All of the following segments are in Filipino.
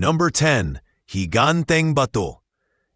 Number 10. Higanteng Bato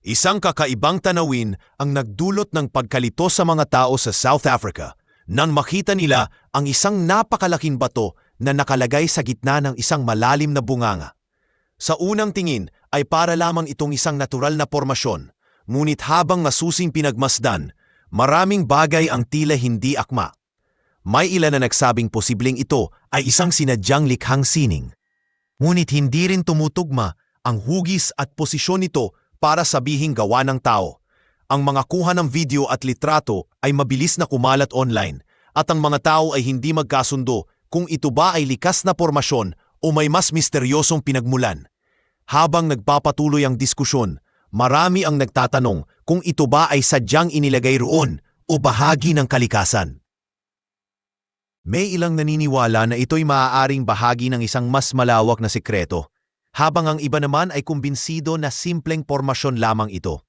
Isang kakaibang tanawin ang nagdulot ng pagkalito sa mga tao sa South Africa nang makita nila ang isang napakalaking bato na nakalagay sa gitna ng isang malalim na bunganga. Sa unang tingin ay para lamang itong isang natural na pormasyon, ngunit habang masusing pinagmasdan, maraming bagay ang tila hindi akma. May ilan na nagsabing posibleng ito ay isang sinadyang likhang sining. Ngunit hindi rin tumutugma ang hugis at posisyon nito para sabihing gawa ng tao. Ang mga kuha ng video at litrato ay mabilis na kumalat online at ang mga tao ay hindi magkasundo kung ito ba ay likas na pormasyon o may mas misteryosong pinagmulan. Habang nagpapatuloy ang diskusyon, marami ang nagtatanong kung ito ba ay sadyang inilagay roon o bahagi ng kalikasan. May ilang naniniwala na ito'y maaaring bahagi ng isang mas malawak na sikreto habang ang iba naman ay kumbinsido na simpleng pormasyon lamang ito.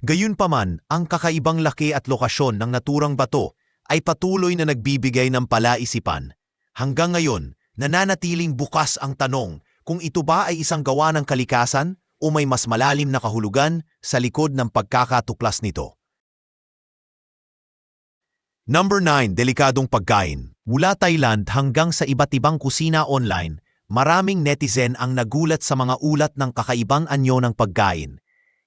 Gayunpaman, ang kakaibang laki at lokasyon ng naturang bato ay patuloy na nagbibigay ng palaisipan. Hanggang ngayon, nananatiling bukas ang tanong kung ito ba ay isang gawa ng kalikasan o may mas malalim na kahulugan sa likod ng pagkakatuklas nito. Number 9. Delikadong pagkain. Mula Thailand hanggang sa iba't ibang kusina online, maraming netizen ang nagulat sa mga ulat ng kakaibang anyo ng pagkain.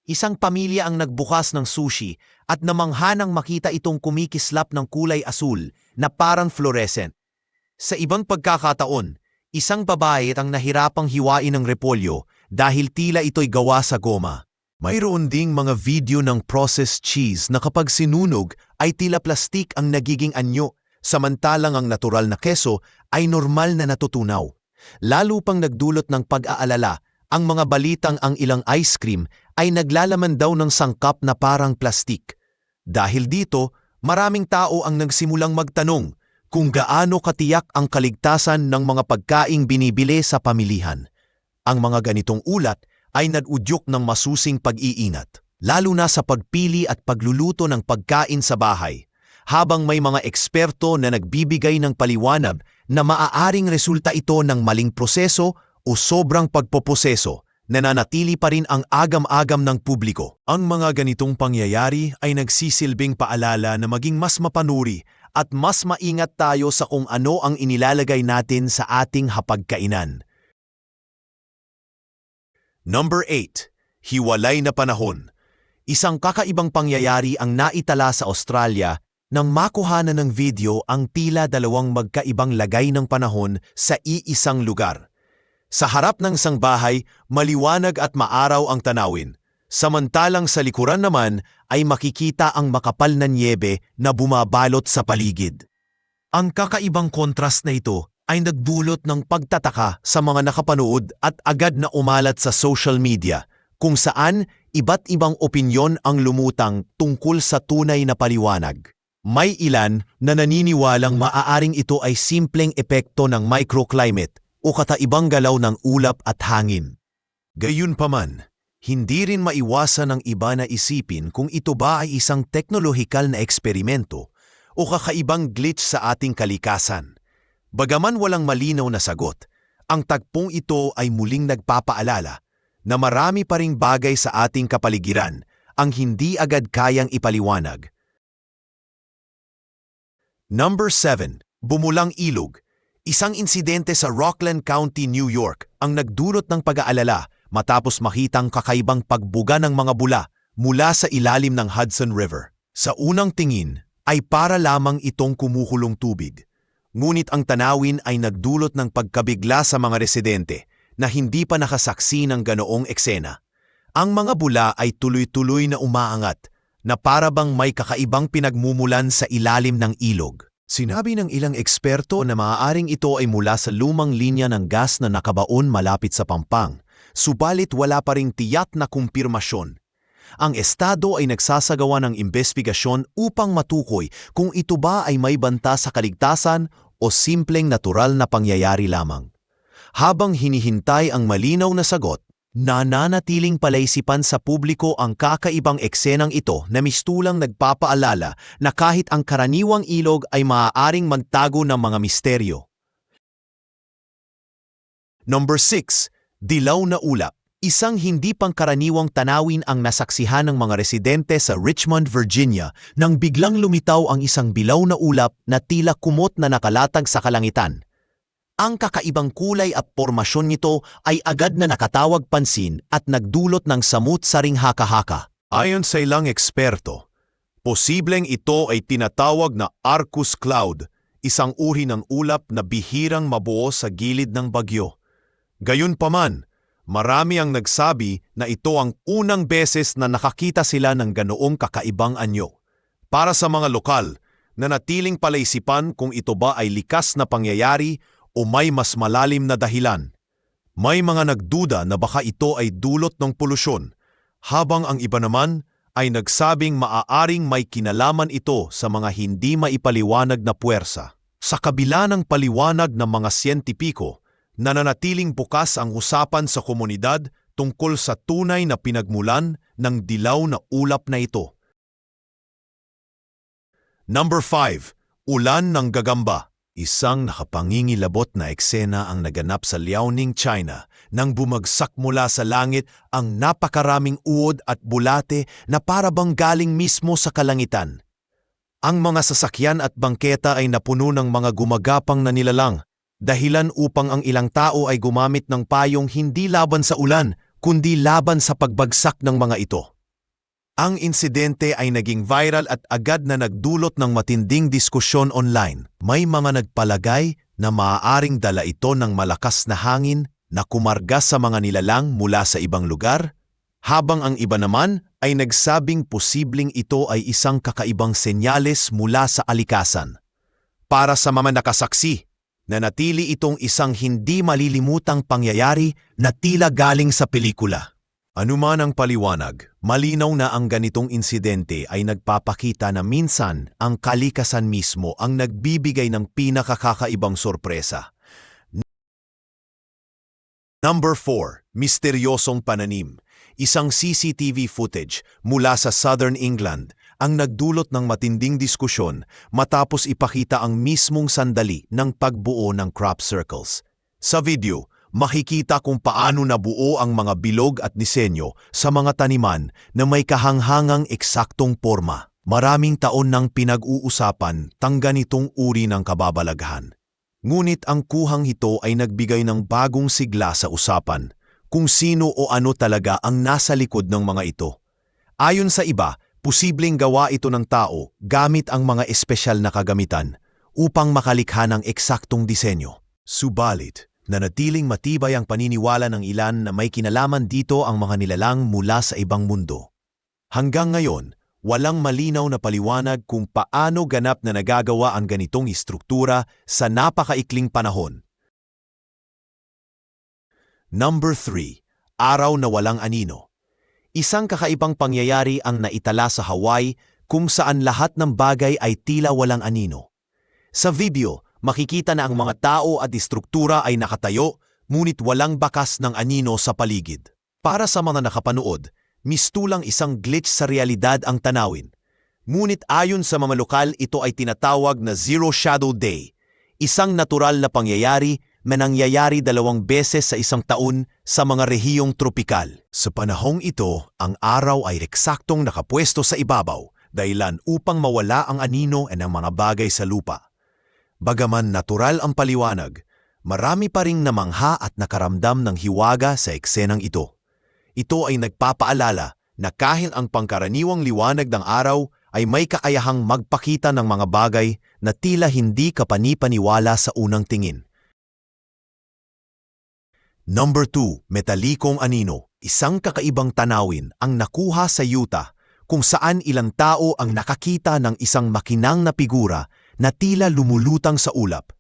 Isang pamilya ang nagbukas ng sushi at namangha nang makita itong kumikislap ng kulay asul na parang fluorescent. Sa ibang pagkakataon, isang babae ang nahirapang hiwain ng repolyo dahil tila ito'y gawa sa goma. Mayroon ding mga video ng processed cheese na kapag sinunog ay tila plastik ang nagiging anyo, samantalang ang natural na keso ay normal na natutunaw. Lalo pang nagdulot ng pag-aalala ang mga balitang ang ilang ice cream ay naglalaman daw ng sangkap na parang plastik. Dahil dito, maraming tao ang nagsimulang magtanong kung gaano katiyak ang kaligtasan ng mga pagkaing binibili sa pamilihan. Ang mga ganitong ulat ay nadudyok ng masusing pag-iinat, lalo na sa pagpili at pagluluto ng pagkain sa bahay, habang may mga eksperto na nagbibigay ng paliwanag na maaaring resulta ito ng maling proseso o sobrang pagpoposeso, nananatili pa rin ang agam-agam ng publiko. Ang mga ganitong pangyayari ay nagsisilbing paalala na maging mas mapanuri at mas maingat tayo sa kung ano ang inilalagay natin sa ating hapagkainan. Number 8. Hiwalay na panahon. Isang kakaibang pangyayari ang naitala sa Australia nang makuhanan ng video ang tila dalawang magkaibang lagay ng panahon sa iisang lugar. Sa harap ng isang bahay, maliwanag at maaraw ang tanawin. Samantalang sa likuran naman ay makikita ang makapal na niebe na bumabalot sa paligid. Ang kakaibang kontrast na ito ay nagdulot ng pagtataka sa mga nakapanood at agad na umalat sa social media kung saan iba't ibang opinyon ang lumutang tungkol sa tunay na paliwanag. May ilan na naniniwalang maaaring ito ay simpleng epekto ng microclimate o kataibang galaw ng ulap at hangin. Gayunpaman, hindi rin maiwasan ng iba na isipin kung ito ba ay isang teknolohikal na eksperimento o kakaibang glitch sa ating kalikasan. Bagaman walang malinaw na sagot, ang tagpong ito ay muling nagpapaalala na marami pa ring bagay sa ating kapaligiran ang hindi agad kayang ipaliwanag Number 7. Bumulang Ilog Isang insidente sa Rockland County, New York ang nagdulot ng pag-aalala matapos makitang kakaibang pagbuga ng mga bula mula sa ilalim ng Hudson River. Sa unang tingin ay para lamang itong kumukulong tubig. Ngunit ang tanawin ay nagdulot ng pagkabigla sa mga residente na hindi pa nakasaksi ng ganoong eksena. Ang mga bula ay tuloy-tuloy na umaangat na para bang may kakaibang pinagmumulan sa ilalim ng ilog. Sinabi ng ilang eksperto na maaaring ito ay mula sa lumang linya ng gas na nakabaon malapit sa pampang, subalit wala pa ring tiyak na kumpirmasyon. Ang Estado ay nagsasagawa ng investigasyon upang matukoy kung ito ba ay may banta sa kaligtasan o simpleng natural na pangyayari lamang. Habang hinihintay ang malinaw na sagot, Nananatiling palaisipan sa publiko ang kakaibang eksenang ito na mistulang nagpapaalala na kahit ang karaniwang ilog ay maaaring magtago ng mga misteryo. Number 6. Dilaw na ulap Isang hindi pangkaraniwang tanawin ang nasaksihan ng mga residente sa Richmond, Virginia nang biglang lumitaw ang isang bilaw na ulap na tila kumot na nakalatag sa kalangitan. Ang kakaibang kulay at pormasyon nito ay agad na nakatawag pansin at nagdulot ng samut-saring haka-haka. Ayon sa ilang eksperto, posibleng ito ay tinatawag na Arcus Cloud, isang uri ng ulap na bihirang mabuo sa gilid ng bagyo. Gayunpaman, marami ang nagsabi na ito ang unang beses na nakakita sila ng ganoong kakaibang anyo. Para sa mga lokal, nanatiling palaisipan kung ito ba ay likas na pangyayari o may mas malalim na dahilan. May mga nagduda na baka ito ay dulot ng polusyon, habang ang iba naman ay nagsabing maaaring may kinalaman ito sa mga hindi maipaliwanag na puwersa. Sa kabila ng paliwanag ng mga siyentipiko, nananatiling bukas ang usapan sa komunidad tungkol sa tunay na pinagmulan ng dilaw na ulap na ito. Number 5. Ulan ng gagamba. Isang nakapangingilabot na eksena ang naganap sa Liaoning, China nang bumagsak mula sa langit ang napakaraming uod at bulate na para bang galing mismo sa kalangitan. Ang mga sasakyan at bangketa ay napuno ng mga gumagapang na nilalang, dahilan upang ang ilang tao ay gumamit ng payong hindi laban sa ulan, kundi laban sa pagbagsak ng mga ito. Ang insidente ay naging viral at agad na nagdulot ng matinding diskusyon online. May mga nagpalagay na maaaring dala ito ng malakas na hangin na kumarga sa mga nilalang mula sa ibang lugar, habang ang iba naman ay nagsabing posibleng ito ay isang kakaibang senyales mula sa alikasan. Para sa mga nakasaksi, nanatili itong isang hindi malilimutang pangyayari na tila galing sa pelikula. Anuman ang paliwanag, malinaw na ang ganitong insidente ay nagpapakita na minsan ang kalikasan mismo ang nagbibigay ng pinakakakaibang sorpresa. Number 4. Misteryosong pananim. Isang CCTV footage mula sa Southern England ang nagdulot ng matinding diskusyon matapos ipakita ang mismong sandali ng pagbuo ng crop circles. Sa video, makikita kung paano nabuo ang mga bilog at disenyo sa mga taniman na may kahanghangang eksaktong porma. Maraming taon nang pinag-uusapan tangga nitong uri ng kababalaghan. Ngunit ang kuhang ito ay nagbigay ng bagong sigla sa usapan kung sino o ano talaga ang nasa likod ng mga ito. Ayon sa iba, posibleng gawa ito ng tao gamit ang mga espesyal na kagamitan upang makalikha ng eksaktong disenyo. Subalit, nanatiling matibay ang paniniwala ng ilan na may kinalaman dito ang mga nilalang mula sa ibang mundo. Hanggang ngayon, walang malinaw na paliwanag kung paano ganap na nagagawa ang ganitong istruktura sa napakaikling panahon. Number 3. Araw na walang anino. Isang kakaibang pangyayari ang naitala sa Hawaii kung saan lahat ng bagay ay tila walang anino. Sa video, makikita na ang mga tao at istruktura ay nakatayo, ngunit walang bakas ng anino sa paligid. Para sa mga nakapanood, mistulang isang glitch sa realidad ang tanawin. Ngunit ayon sa mga lokal, ito ay tinatawag na Zero Shadow Day, isang natural na pangyayari na nangyayari dalawang beses sa isang taon sa mga rehiyong tropikal. Sa panahong ito, ang araw ay eksaktong nakapwesto sa ibabaw, dahilan upang mawala ang anino at ang mga bagay sa lupa. Bagaman natural ang paliwanag, marami pa ring namangha at nakaramdam ng hiwaga sa eksenang ito. Ito ay nagpapaalala na kahit ang pangkaraniwang liwanag ng araw ay may kakayahang magpakita ng mga bagay na tila hindi kapanipaniwala sa unang tingin. Number 2, Metalikong Anino. Isang kakaibang tanawin ang nakuha sa Utah kung saan ilang tao ang nakakita ng isang makinang na figura na tila lumulutang sa ulap.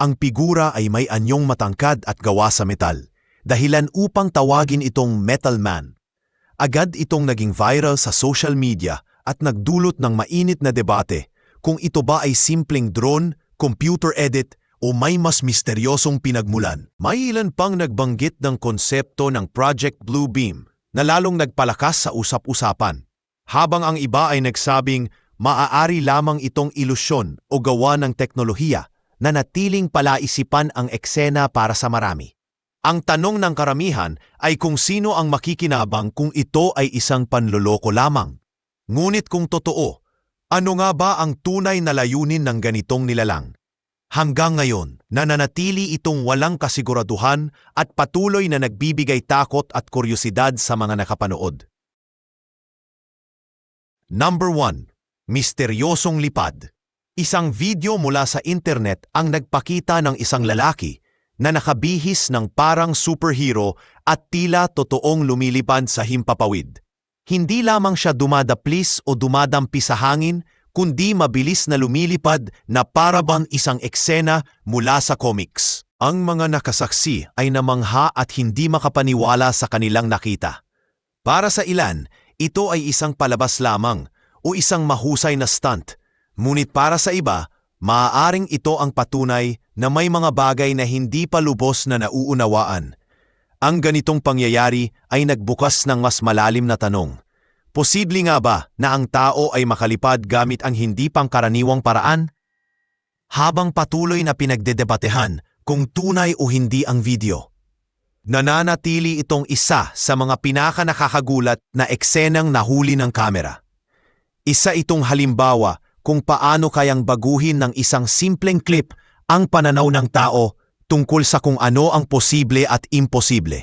Ang figura ay may anyong matangkad at gawa sa metal, dahilan upang tawagin itong Metal Man. Agad itong naging viral sa social media at nagdulot ng mainit na debate kung ito ba ay simpleng drone, computer edit o may mas misteryosong pinagmulan. May ilan pang nagbanggit ng konsepto ng Project Blue Beam na lalong nagpalakas sa usap-usapan. Habang ang iba ay nagsabing maaari lamang itong ilusyon o gawa ng teknolohiya na natiling palaisipan ang eksena para sa marami. Ang tanong ng karamihan ay kung sino ang makikinabang kung ito ay isang panloloko lamang. Ngunit kung totoo, ano nga ba ang tunay na layunin ng ganitong nilalang? Hanggang ngayon, nananatili itong walang kasiguraduhan at patuloy na nagbibigay takot at kuryosidad sa mga nakapanood. Number 1. Misteryosong lipad. Isang video mula sa internet ang nagpakita ng isang lalaki na nakabihis ng parang superhero at tila totoong lumilipad sa himpapawid. Hindi lamang siya dumadaplis o dumadampi sa hangin, kundi mabilis na lumilipad na parabang isang eksena mula sa comics. Ang mga nakasaksi ay namangha at hindi makapaniwala sa kanilang nakita. Para sa ilan, ito ay isang palabas lamang o isang mahusay na stunt. Ngunit para sa iba, maaaring ito ang patunay na may mga bagay na hindi pa lubos na nauunawaan. Ang ganitong pangyayari ay nagbukas ng mas malalim na tanong. Posible nga ba na ang tao ay makalipad gamit ang hindi pangkaraniwang paraan? Habang patuloy na pinagdedebatehan kung tunay o hindi ang video, nananatili itong isa sa mga pinaka nakakagulat na eksenang nahuli ng kamera. Isa itong halimbawa kung paano kayang baguhin ng isang simpleng clip ang pananaw ng tao tungkol sa kung ano ang posible at imposible.